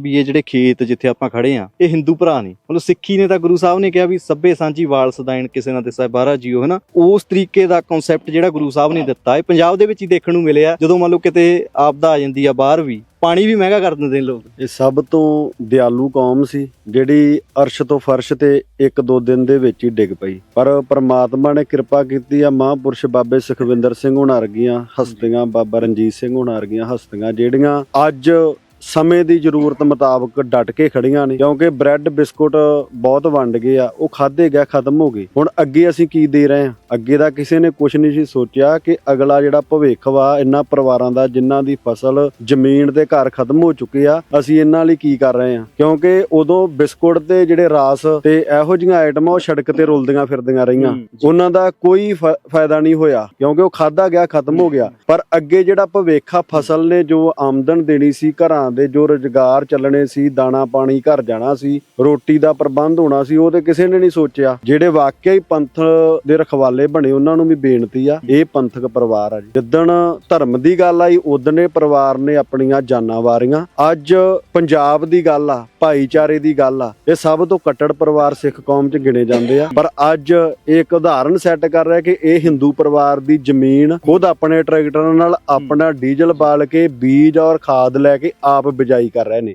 ਵੀ ਇਹ ਜਿਹੜੇ ਖੇਤ ਜਿੱਥੇ ਆਪਾਂ ਖੜੇ ਆ, ਇਹ ਹਿੰਦੂ ਭਰਾ ਨੇ। ਮਤਲਬ ਸਿੱਖੀ ਨੇ ਤਾਂ ਗੁਰੂ ਸਾਹਿਬ ਨੇ ਕਿਹਾ ਵੀ ਸੱਬੇ ਸਾਂਝੀ ਵਾਲ ਸਦਾਇਣ ਕਿਸੇ ਨਾ ਦਿਸੈ ਬਾਹਰਾ ਜੀਓ, ਹਨਾ? ਉਸ ਤਰੀਕੇ ਦਾ ਕਨਸੈਪਟ ਜਿਹੜਾ ਗੁਰੂ ਸਾਹਿਬ ਨੇ ਦਿੱਤਾ, ਇਹ ਪੰਜਾਬ ਦੇ ਵਿੱਚ ਹੀ ਦੇਖਣ ਨੂੰ ਮਿਲਿਆ। ਜਦੋਂ ਮੰਨ ਲਓ ਕਿਤੇ ਆਪਦਾ ਆ ਜਾਂਦੀ ਆ ਬਾਹਰ ਵੀ, ਪਾਣੀ ਵੀ ਮਹਿੰਗਾ ਕਰ ਦਿੰਦੇ ਨੇ ਲੋਕ। ਇਹ ਸਭ ਤੋਂ ਦਿਆਲੂ ਕੌਮ ਸੀ, ਜਿਹੜੀ ਅਰਸ਼ ਤੋਂ ਫਰਸ਼ ਤੇ ਇੱਕ ਦੋ ਦਿਨ ਦੇ ਵਿੱਚ ਹੀ ਡਿੱਗ ਪਈ। ਪਰ ਪ੍ਰਮਾਤਮਾ ਨੇ ਕਿਰਪਾ ਕੀਤੀ ਆ ਮਹਾਂਪੁਰਸ਼ ਬਾਬੇ ਸੁਖਵਿੰਦਰ ਸਿੰਘ ਹੁਣਾਂ ਵਰਗੀਆਂ ਹਸਤੀਆਂ, ਬਾਬਾ ਰਣਜੀਤ ਸਿੰਘ ਹੁਣਾਂ ਵਰਗੀਆਂ ਹਸਤੀਆਂ, ਜਿਹੜੀਆਂ ਅੱਜ ਸਮੇਂ ਦੀ ਜ਼ਰੂਰਤ ਮੁਤਾਬਕ ਡਟ ਕੇ ਖੜੀਆਂ ਨੇ ਕਿਉਂਕਿ ਬ੍ਰੈਡ ਬਿਸਕੁਟ ਬਹੁਤ ਵੰਡ ਗਏ ਆ ਉਹ ਖਾਦੇ ਗਿਆ ਖਤਮ ਹੋ ਗਏ। ਹੁਣ ਅੱਗੇ ਅਸੀਂ ਕੀ ਦੇ ਰਹੇ ਆ ਅੱਗੇ ਦਾ ਕਿਸੇ ਨੇ ਕੁਝ ਨਹੀਂ ਸੀ ਸੋਚਿਆ ਕਿ ਅਗਲਾ ਜਿਹੜਾ ਭਵਿੱਖ ਵਾ ਇਹਨਾਂ ਪਰਿਵਾਰਾਂ ਦਾ ਜਿਨ੍ਹਾਂ ਦੀ ਫਸਲ ਜ਼ਮੀਨ ਤੇ ਘਰ ਖਤਮ ਹੋ ਚੁੱਕੇ ਆ ਅਸੀਂ ਇਹਨਾਂ ਲਈ ਕੀ ਕਰ ਰਹੇ ਆ ਕਿਉਂਕਿ ਉਦੋਂ ਬਿਸਕੁਟ ਤੇ ਜਿਹੜੇ ਰਾਸ ਤੇ ਇਹੋ ਜਿਹੀਆਂ ਆਈਟਮਾਂ ਉਹ ਸੜਕ ਤੇ ਰੁਲਦੀਆਂ ਫਿਰਦੀਆਂ ਰਹੀਆਂ। ਹੂੰ। ਉਹਨਾਂ ਦਾ ਕੋਈ ਫਾਇਦਾ ਨਹੀਂ ਹੋਇਆ ਕਿਉਂਕਿ ਉਹ ਖਾਦਾ ਗਿਆ ਖਤਮ ਹੋ ਗਿਆ। ਪਰ ਅੱਗੇ ਜਿਹੜਾ ਭਵਿੱਖ ਆ ਫਸਲ ਨੇ ਜੋ ਆਮਦਨ ਦੇਣੀ ਸੀ ਘਰਾਂ ਦੇ ਜੋ ਰੁਜ਼ਗਾਰ ਚੱਲਣੇ ਸੀ, ਦਾਣਾ ਪਾਣੀ ਘਰ ਜਾਣਾ ਸੀ, ਰੋਟੀ ਦਾ ਪ੍ਰਬੰਧ ਹੋਣਾ ਸੀ, ਉਹ ਤੇ ਕਿਸੇ ਨੇ ਨਹੀਂ ਸੋਚਿਆ। ਜਿਹੜੇ ਵਾਕਿਆ ਹੀ ਪੰਥ ਦੇ ਰਖਵਾਲੇ ਬਣੇ, ਉਹਨਾਂ ਨੂੰ ਵੀ ਬੇਨਤੀ ਆ, ਇਹ ਪੰਥਕ ਪਰਿਵਾਰ ਆ ਜੀ। ਜਿੱਦਣ ਧਰਮ ਦੀ ਗੱਲ ਆਈ ਉਦਣੇ ਪਰਿਵਾਰ ਨੇ ਆਪਣੀਆਂ ਜਾਨਾਂ ਵਾਰੀਆਂ। ਅੱਜ ਪੰਜਾਬ ਦੀ ਗੱਲ ਆ, ਭਾਈਚਾਰੇ ਦੀ ਗੱਲ ਆ, ਇਹ ਸਭ ਤੋਂ ਕੱਟੜ ਪਰਿਵਾਰ ਸਿੱਖ ਕੌਮ 'ਚ ਗਿਣੇ ਜਾਂਦੇ ਆ। ਪਰ ਅੱਜ ਇਹ ਇੱਕ ਉਦਾਹਰਨ ਸੈੱਟ ਕਰ ਰਿਹਾ ਕਿ ਇਹ ਹਿੰਦੂ ਪਰਿਵਾਰ ਦੀ ਜ਼ਮੀਨ ਖੁਦ ਆਪਣੇ ਟਰੈਕਟਰਾਂ ਨਾਲ ਆਪਣਾ ਡੀਜ਼ਲ ਬਾਲ ਕੇ ਬੀਜ ਔਰ ਖਾਦ ਲੈ ਕੇ ਆਪ ਬਿਜਾਈ ਕਰ ਰਹੇ ਨੇ।